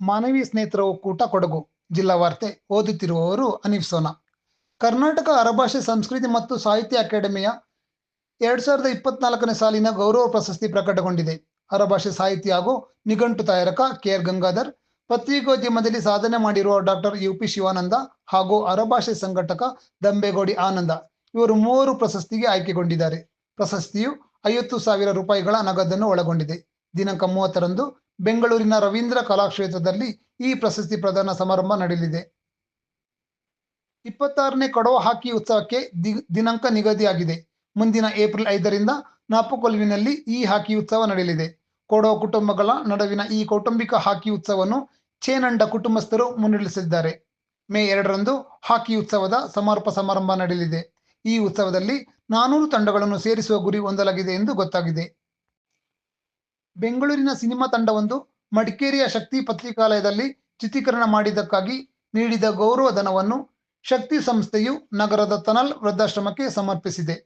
ಮಾನವೀಯ ಸ್ನೇಹಿತರ ಒಕ್ಕೂಟ ಕೊಡಗು ಜಿಲ್ಲಾ ವಾರ್ತೆ ಓದುತ್ತಿರುವವರು ಅನೀಫ್ ಸೋನಾ. ಕರ್ನಾಟಕ ಅರಭಾಷೆ, ಸಂಸ್ಕೃತಿ ಮತ್ತು ಸಾಹಿತ್ಯ ಅಕಾಡೆಮಿಯ ಎರಡ್ ಸಾವಿರದ ಇಪ್ಪತ್ನಾಲ್ಕನೇ ಸಾಲಿನ ಗೌರವ ಪ್ರಶಸ್ತಿ ಪ್ರಕಟಗೊಂಡಿದೆ. ಅರಭಾಷೆ ಸಾಹಿತಿ ಹಾಗೂ ನಿಘಂಟು ತಯಾರಕ ಕೆ ಆರ್ ಗಂಗಾಧರ್ ಪತ್ರಿಕೋದ್ಯಮದಲ್ಲಿ ಸಾಧನೆ ಮಾಡಿರುವ ಡಾಕ್ಟರ್ ಯು ಪಿ ಶಿವಾನಂದ ಹಾಗೂ ಅರಭಾಷೆ ಸಂಘಟಕ ದಂಬೆಗೋಡಿ ಆನಂದ ಇವರು ಮೂವರು ಪ್ರಶಸ್ತಿಗೆ ಆಯ್ಕೆಗೊಂಡಿದ್ದಾರೆ. ಪ್ರಶಸ್ತಿಯು ಐವತ್ತು ಸಾವಿರ ರೂಪಾಯಿಗಳ ನಗದನ್ನು ಒಳಗೊಂಡಿದೆ. ದಿನಾಂಕ ಮೂವತ್ತರಂದು ಬೆಂಗಳೂರಿನ ರವೀಂದ್ರ ಕಲಾಕ್ಷೇತ್ರದಲ್ಲಿ ಈ ಪ್ರಶಸ್ತಿ ಪ್ರದಾನ ಸಮಾರಂಭ ನಡೆಯಲಿದೆ. ಇಪ್ಪತ್ತಾರನೇ ಕಡವ ಹಾಕಿ ಉತ್ಸವಕ್ಕೆ ದಿನಾಂಕ ನಿಗದಿಯಾಗಿದೆ. ಮುಂದಿನ ಏಪ್ರಿಲ್ ಐದರಿಂದ ನಾಪುಕೊಲ್ವಿನಲ್ಲಿ ಈ ಹಾಕಿ ಉತ್ಸವ ನಡೆಯಲಿದೆ. ಕೊಡವ ಕುಟುಂಬಗಳ ನಡುವಿನ ಈ ಕೌಟುಂಬಿಕ ಹಾಕಿ ಉತ್ಸವವನ್ನು ಚೇನಂಡ ಕುಟುಂಬಸ್ಥರು ಮುನ್ನಡೆಸಲಿದ್ದಾರೆ. ಮೇ ಎರಡರಂದು ಹಾಕಿ ಉತ್ಸವದ ಸಮಾರೋಪ ಸಮಾರಂಭ ನಡೆಯಲಿದೆ. ಈ ಉತ್ಸವದಲ್ಲಿ ನಾನೂರು ತಂಡಗಳನ್ನು ಸೇರಿಸುವ ಗುರಿ ಹೊಂದಲಾಗಿದೆ ಎಂದು ಗೊತ್ತಾಗಿದೆ. ಬೆಂಗಳೂರಿನ ಸಿನಿಮಾ ತಂಡವೊಂದು ಮಡಿಕೇರಿಯ ಶಕ್ತಿ ಪತ್ರಿಕಾಲಯದಲ್ಲಿ ಚಿತ್ರೀಕರಣ ಮಾಡಿದ್ದಕ್ಕಾಗಿ ನೀಡಿದ ಗೌರವ ಧನವನ್ನು ಶಕ್ತಿ ಸಂಸ್ಥೆಯು ನಗರದ ತನಲ್ ವೃದ್ಧಾಶ್ರಮಕ್ಕೆ ಸಮರ್ಪಿಸಿದೆ.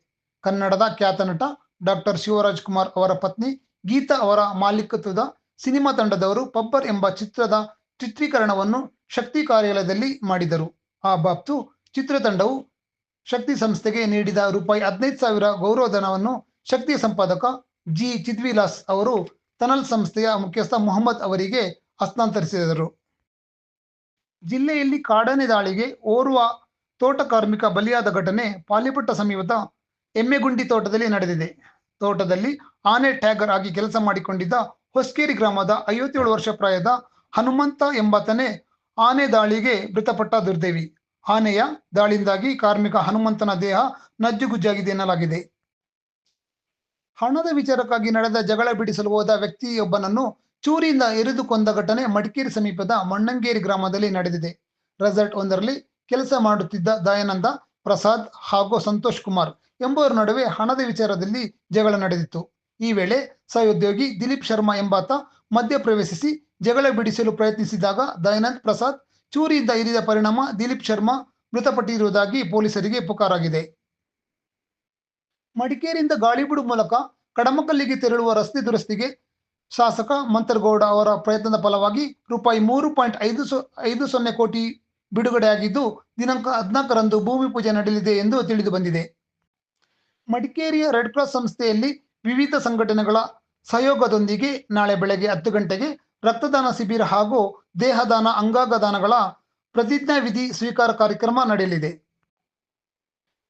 ಕನ್ನಡದ ಖ್ಯಾತ ನಟ ಡಾಕ್ಟರ್ ಶಿವರಾಜ್ ಕುಮಾರ್ ಅವರ ಪತ್ನಿ ಗೀತಾ ಅವರ ಮಾಲೀಕತ್ವದ ಸಿನಿಮಾ ತಂಡದವರು ಪಬ್ಬರ್ ಎಂಬ ಚಿತ್ರದ ಚಿತ್ರೀಕರಣವನ್ನು ಶಕ್ತಿ ಕಾರ್ಯಾಲಯದಲ್ಲಿ ಮಾಡಿದರು. ಆ ಬಾಬ್ತು ಚಿತ್ರತಂಡವು ಶಕ್ತಿ ಸಂಸ್ಥೆಗೆ ನೀಡಿದ ರೂಪಾಯಿ ಹದಿನೈದು ಸಾವಿರ ಗೌರವಧನವನ್ನು ಶಕ್ತಿ ಸಂಪಾದಕ ಜಿ. ಚಿದ್ವಿಲಾಸ್ ಅವರು ತನಲ್ ಸಂಸ್ಥೆಯ ಮುಖ್ಯಸ್ಥ ಮೊಹಮ್ಮದ್ ಅವರಿಗೆ ಹಸ್ತಾಂತರಿಸಿದರು. ಜಿಲ್ಲೆಯಲ್ಲಿ ಕಾಡಾನೆ ದಾಳಿಗೆ ಓರ್ವ ತೋಟ ಕಾರ್ಮಿಕ ಬಲಿಯಾದ ಘಟನೆ ಪಾಲಿಪಟ್ಟ ಸಮೀಪದ ಎಮ್ಮೆಗುಂಡಿ ತೋಟದಲ್ಲಿ ನಡೆದಿದೆ. ತೋಟದಲ್ಲಿ ಆನೆ ಟ್ಯಾಗರ್ ಆಗಿ ಕೆಲಸ ಮಾಡಿಕೊಂಡಿದ್ದ ಹೊಸ್ಕೇರಿ ಗ್ರಾಮದ ಐವತ್ತೇಳು ವರ್ಷ ಪ್ರಾಯದ ಹನುಮಂತ ಎಂಬಾತನೇ ಆನೆ ದಾಳಿಗೆ ಮೃತಪಟ್ಟ ದುರ್ದೇವಿ. ಆನೆಯ ದಾಳಿಯಿಂದಾಗಿ ಕಾರ್ಮಿಕ ಹನುಮಂತನ ದೇಹ ನಜ್ಜುಗುಜ್ಜಾಗಿದೆ ಎನ್ನಲಾಗಿದೆ. ಹಣದ ವಿಚಾರಕ್ಕಾಗಿ ನಡೆದ ಜಗಳ ಬಿಡಿಸಲು ಹೋದ ವ್ಯಕ್ತಿಯೊಬ್ಬನನ್ನು ಚೂರಿಯಿಂದ ಎರಿದು ಕೊಂದ ಘಟನೆ ಮಡಿಕೇರಿ ಸಮೀಪದ ಮಣ್ಣಂಗೇರಿ ಗ್ರಾಮದಲ್ಲಿ ನಡೆದಿದೆ. ರೆಸಾರ್ಟ್ ಒಂದರಲ್ಲಿ ಕೆಲಸ ಮಾಡುತ್ತಿದ್ದ ದಯಾನಂದ ಪ್ರಸಾದ್ ಹಾಗೂ ಸಂತೋಷ್ ಕುಮಾರ್ ಎಂಬುವರ ನಡುವೆ ಹಣದ ವಿಚಾರದಲ್ಲಿ ಜಗಳ ನಡೆದಿತ್ತು. ಈ ವೇಳೆ ಸಹೋದ್ಯೋಗಿ ದಿಲೀಪ್ ಶರ್ಮಾ ಎಂಬಾತ ಮಧ್ಯ ಪ್ರವೇಶಿಸಿ ಜಗಳ ಬಿಡಿಸಲು ಪ್ರಯತ್ನಿಸಿದಾಗ ದಯಾನಂದ್ ಪ್ರಸಾದ್ ಚೂರಿಯಿಂದ ಇರಿದ ಪರಿಣಾಮ ದಿಲೀಪ್ ಶರ್ಮಾ ಮೃತಪಟ್ಟಿರುವುದಾಗಿ ಪೊಲೀಸರಿಗೆ ಪುಕಾರಾಗಿದೆ. ಮಡಿಕೇರಿಯಿಂದ ಗಾಳಿಬೀಡು ಮೂಲಕ ಕಡಮಕಲ್ಲಿಗೆ ತೆರಳುವ ರಸ್ತೆ ದುರಸ್ತಿಗೆ ಶಾಸಕ ಮಂತರ್ಗೌಡ ಅವರ ಪ್ರಯತ್ನದ ಫಲವಾಗಿ ರೂಪಾಯಿ ಮೂರು ಪಾಯಿಂಟ್ ಐದು ಸೊ, ಐದು ಸೊನ್ನೆ ಕೋಟಿ ಬಿಡುಗಡೆಯಾಗಿದ್ದು, ದಿನಾಂಕ ಹದಿನಾಲ್ಕರಂದು ಭೂಮಿ ಪೂಜೆ ನಡೆಯಲಿದೆ ಎಂದು ತಿಳಿದು ಬಂದಿದೆ. ಮಡಿಕೇರಿಯ ರೆಡ್ ಕ್ರಾಸ್ ಸಂಸ್ಥೆಯಲ್ಲಿ ವಿವಿಧ ಸಂಘಟನೆಗಳ ಸಹಯೋಗದೊಂದಿಗೆ ನಾಳೆ ಬೆಳಗ್ಗೆ ಹತ್ತು ಗಂಟೆಗೆ ರಕ್ತದಾನ ಶಿಬಿರ ಹಾಗೂ ದೇಹದಾನ ಅಂಗಾಂಗ ದಾನಗಳ ಪ್ರತಿಜ್ಞಾ ವಿಧಿ ಸ್ವೀಕಾರ ಕಾರ್ಯಕ್ರಮ ನಡೆಯಲಿದೆ.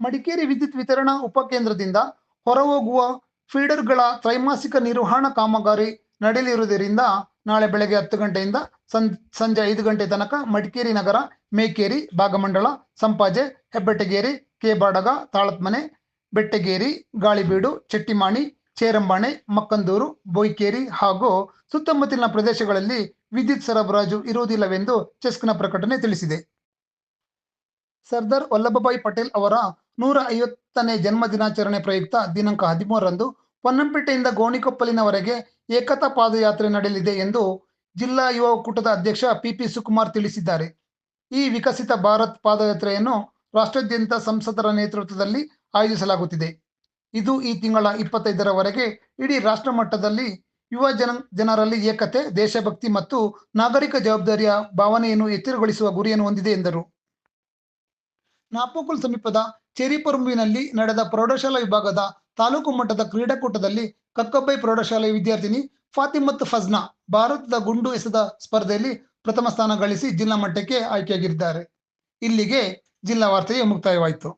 ಮಡಿಕೇರಿ ವಿದ್ಯುತ್ ವಿತರಣಾ ಉಪಕೇಂದ್ರದಿಂದ ಹೊರಹೋಗುವ ಫೀಡರ್ಗಳ ತ್ರೈಮಾಸಿಕ ನಿರ್ವಹಣಾ ಕಾಮಗಾರಿ ನಡೆಯಲಿರುವುದರಿಂದ ನಾಳೆ ಬೆಳಗ್ಗೆ ಹತ್ತು ಗಂಟೆಯಿಂದ ಸಂಜೆ ಐದು ಗಂಟೆ ತನಕ ಮಡಿಕೇರಿ ನಗರ ಮೇಕೇರಿ, ಭಾಗಮಂಡಲ, ಸಂಪಾಜೆ, ಹೆಬ್ಬೆಟ್ಟಗೇರಿ, ಕೆಬಾಡಗ, ತಾಳತ್ಮನೆ, ಬೆಟ್ಟಗೇರಿ, ಗಾಳಿಬೀಡು, ಚಟ್ಟಿಮಾಣಿ, ಚೇರಂಬಾಣೆ, ಮಕ್ಕಂದೂರು, ಬೋಯ್ಕೇರಿ ಹಾಗೂ ಸುತ್ತಮುತ್ತಲಿನ ಪ್ರದೇಶಗಳಲ್ಲಿ ವಿದ್ಯುತ್ ಸರಬರಾಜು ಇರುವುದಿಲ್ಲವೆಂದು ಚೆಸ್ಕ್ನ ಪ್ರಕಟಣೆ ತಿಳಿಸಿದೆ. ಸರ್ದಾರ್ ವಲ್ಲಭಭಾಯಿ ಪಟೇಲ್ ಅವರ ನೂರ ಐವತ್ತನೇ ಜನ್ಮ ದಿನಾಚರಣೆ ಪ್ರಯುಕ್ತ ದಿನಾಂಕ ಹದಿಮೂರರಂದು ಪೊನ್ನಂಪೇಟೆಯಿಂದ ಗೋಣಿಕೊಪ್ಪಲಿನವರೆಗೆ ಏಕತಾ ಪಾದಯಾತ್ರೆ ನಡೆಯಲಿದೆ ಎಂದು ಜಿಲ್ಲಾ ಯುವ ಒಕ್ಕೂಟದ ಅಧ್ಯಕ್ಷ ಪಿಪಿ ಸುಕುಮಾರ್ ತಿಳಿಸಿದ್ದಾರೆ. ಈ ವಿಕಸಿತ ಭಾರತ್ ಪಾದಯಾತ್ರೆಯನ್ನು ರಾಷ್ಟ್ರಾದ್ಯಂತ ಸಂಸದರ ನೇತೃತ್ವದಲ್ಲಿ ಆಯೋಜಿಸಲಾಗುತ್ತಿದೆ. ಇದು ಈ ತಿಂಗಳ ಇಪ್ಪತ್ತೈದರವರೆಗೆ ಇಡೀ ರಾಷ್ಟ್ರ ಮಟ್ಟದಲ್ಲಿ ಯುವ ಜನ, ಜನರಲ್ಲಿ ಏಕತೆ, ದೇಶಭಕ್ತಿ ಮತ್ತು ನಾಗರಿಕ ಜವಾಬ್ದಾರಿಯ ಭಾವನೆಯನ್ನು ಎಚ್ಚರಗೊಳಿಸುವ ಗುರಿಯನ್ನು ಹೊಂದಿದೆ ಎಂದರು. ನಾಪೋಕುಲ್ ಸಮೀಪದ ಚೆರಿಪೊರುಂಬಿನಲ್ಲಿ ನಡೆದ ಪ್ರೌಢಶಾಲಾ ವಿಭಾಗದ ತಾಲೂಕು ಮಟ್ಟದ ಕ್ರೀಡಾಕೂಟದಲ್ಲಿ ಕಕ್ಕಬ್ಬೈ ಪ್ರೌಢಶಾಲೆಯ ವಿದ್ಯಾರ್ಥಿನಿ ಫಾತಿಮತ್ ಫಜ್ನಾ ಭಾರತದ ಗುಂಡು ಎಸೆದ ಸ್ಪರ್ಧೆಯಲ್ಲಿ ಪ್ರಥಮ ಸ್ಥಾನ ಗಳಿಸಿ ಜಿಲ್ಲಾ ಮಟ್ಟಕ್ಕೆ ಆಯ್ಕೆಯಾಗಿದ್ದಾರೆ. ಇಲ್ಲಿಗೆ ಜಿಲ್ಲಾ ವಾರ್ತೆಯು ಮುಕ್ತಾಯವಾಯಿತು.